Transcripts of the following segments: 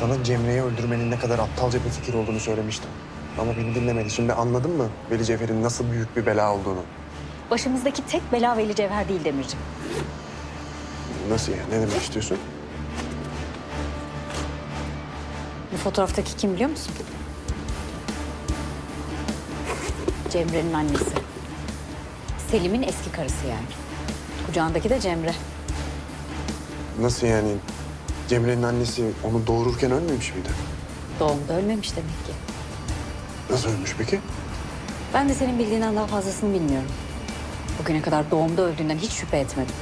Sana Cemre'yi öldürmenin ne kadar aptalca bir fikir olduğunu söylemiştim. Ama beni dinlemedi. Şimdi anladın mı Veli Cevher'in nasıl büyük bir bela olduğunu? Başımızdaki tek bela Veli Cevher değil Demircim. Nasıl yani? Ne demek istiyorsun? Bu fotoğraftaki kim biliyor musun? Cemre'nin annesi. Selim'in eski karısı yani. Kucağındaki de Cemre. Nasıl yani? Cemre'nin annesi onu doğururken ölmemiş miydi? Doğumda ölmemiş demek ki. Nasıl ölmüş peki? Ben de senin bildiğinden daha fazlasını bilmiyorum. Bugüne kadar doğumda öldüğünden hiç şüphe etmedim.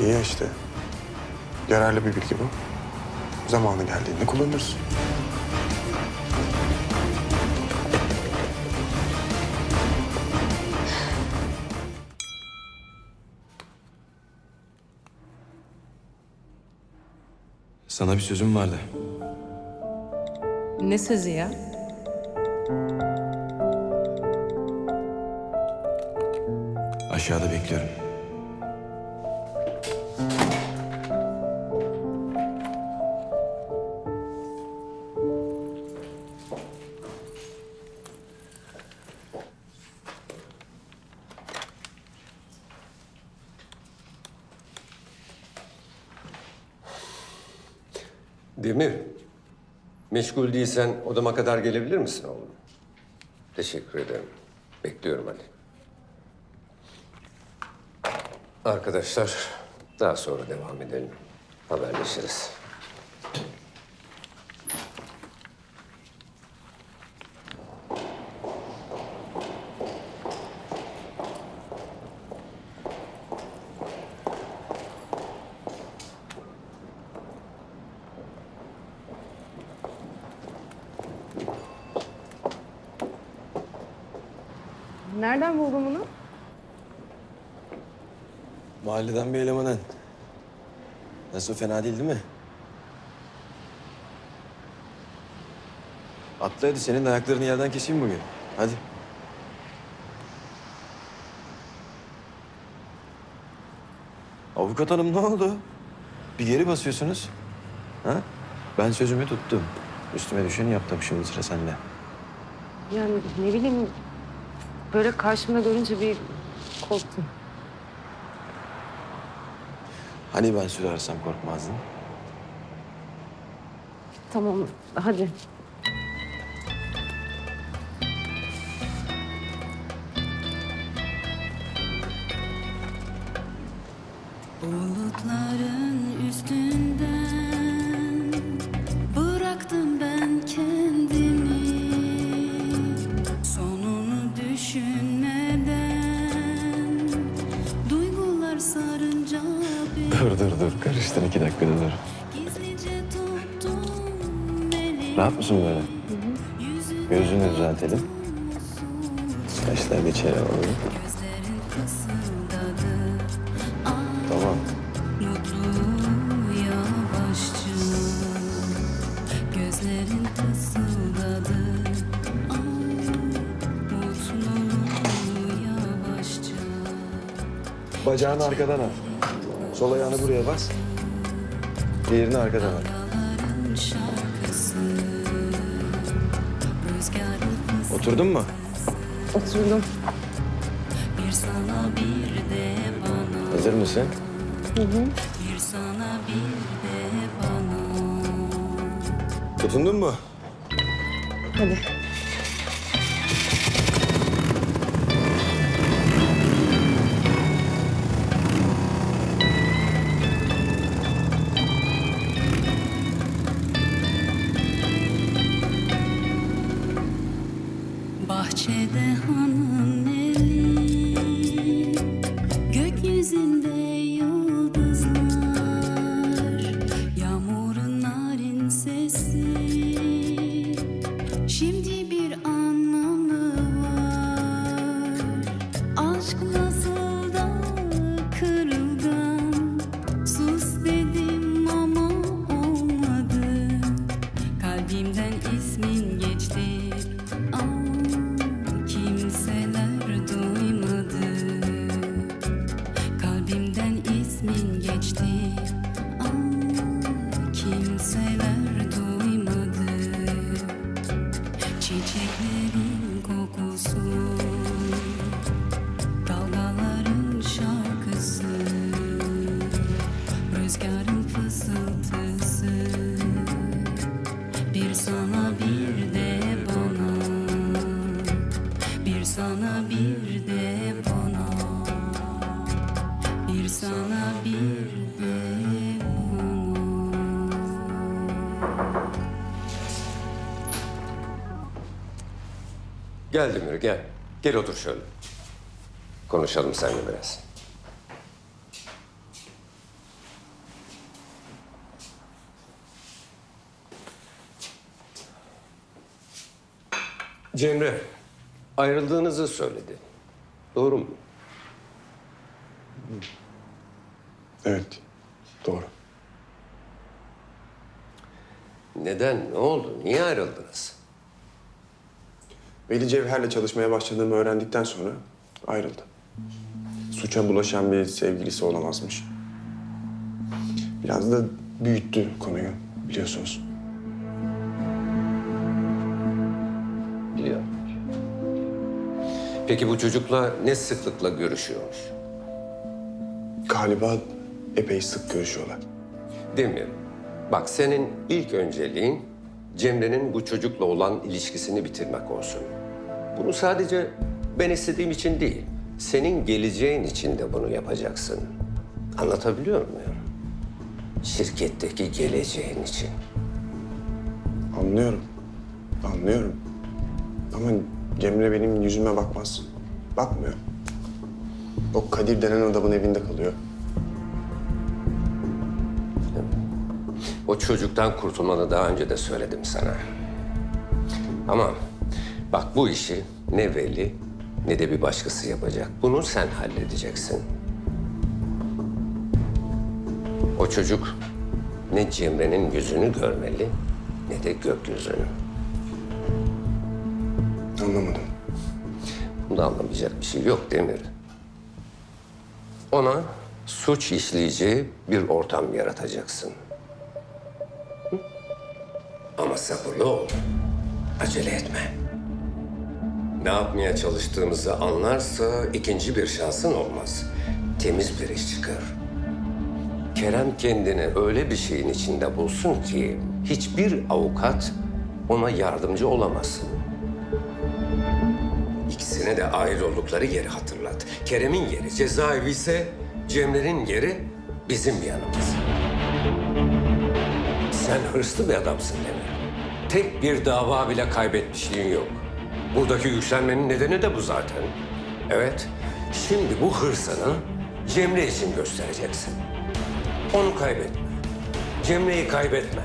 İyi ya işte. Yararlı bir bilgi bu. Zamanı geldiğinde kullanırız. Sana bir sözüm vardı. Ne sözü ya? Aşağıda bekliyorum. Demir, meşgul değilsen odama kadar gelebilir misin oğlum? Teşekkür ederim. Bekliyorum hadi. Arkadaşlar, daha sonra devam edelim. Haberleşiriz. Nereden buldun bunu? Mahalleden bir elemanın. Nasıl fena değil değil mi? Atla hadi senin de ayaklarını yerden keseyim bugün. Hadi. Avukat hanım ne oldu? Bir geri basıyorsunuz. Ha? Ben sözümü tuttum. Üstüme düşeni yaptım şimdi sıra sende. Yani ne bileyim böyle karşımda görünce bir korktum. Hani ben sürersem korkmazdın? Tamam hadi. Bulutların üstünden Dur dur dur karıştın iki dakikada dur. Rahat mısın böyle? Gözünü düzeltelim. Saçlar içeri alalım. Bacağını arkadan al. Sol ayağını buraya bas. Diğerini arkadan al. Oturdun mu? Oturdum. Bir sana bir de bana Hazır mısın? Bir sana bir de bana Tutundun mu? Hadi. the home. Çiçeklerin kokusu Dalgaların şarkısı Rüzgarın fısıltısı. Bir sana bir de bana Bir sana bir de bana. Bir sana bir Gel Demir gel. Gel otur şöyle. Konuşalım seninle biraz. Cemre, ayrıldığınızı söyledi. Doğru mu? Evet, doğru. Neden? Ne oldu? Niye ayrıldınız? Veli Cevher'le çalışmaya başladığımı öğrendikten sonra ayrıldı. Suça bulaşan bir sevgilisi olamazmış. Biraz da büyüttü konuyu biliyorsunuz. Biliyorum. Peki bu çocukla ne sıklıkla görüşüyormuş? Galiba epey sık görüşüyorlar. Demir, bak senin ilk önceliğin Cemre'nin bu çocukla olan ilişkisini bitirmek olsun. Bunu sadece ben istediğim için değil, senin geleceğin için de bunu yapacaksın. Anlatabiliyor muyum? Şirketteki geleceğin için. Anlıyorum. Anlıyorum. Ama Cemre benim yüzüme bakmaz. Bakmıyor. O Kadir denen adamın evinde kalıyor. O çocuktan kurtulmanı daha önce de söyledim sana. Ama bak bu işi ne Veli ne de bir başkası yapacak. Bunu sen halledeceksin. O çocuk ne Cemre'nin yüzünü görmeli ne de gökyüzünü. Anlamadım. Bunda anlamayacak bir şey yok Demir. Ona suç işleyeceği bir ortam yaratacaksın. Hı? Ama sabırlı ol. Acele etme. Ne yapmaya çalıştığımızı anlarsa ikinci bir şansın olmaz. Temiz bir iş çıkar. Kerem kendini öyle bir şeyin içinde bulsun ki hiçbir avukat ona yardımcı olamasın. İkisine de ait oldukları yeri hatırlat. Kerem'in yeri cezaevi ise Cemre'nin yeri bizim yanımız. Sen hırslı bir adamsın Demir. Tek bir dava bile kaybetmişliğin yok. Buradaki yükselmenin nedeni de bu zaten. Evet, şimdi bu hırsını Cemre için göstereceksin. Onu kaybetme. Cemre'yi kaybetme.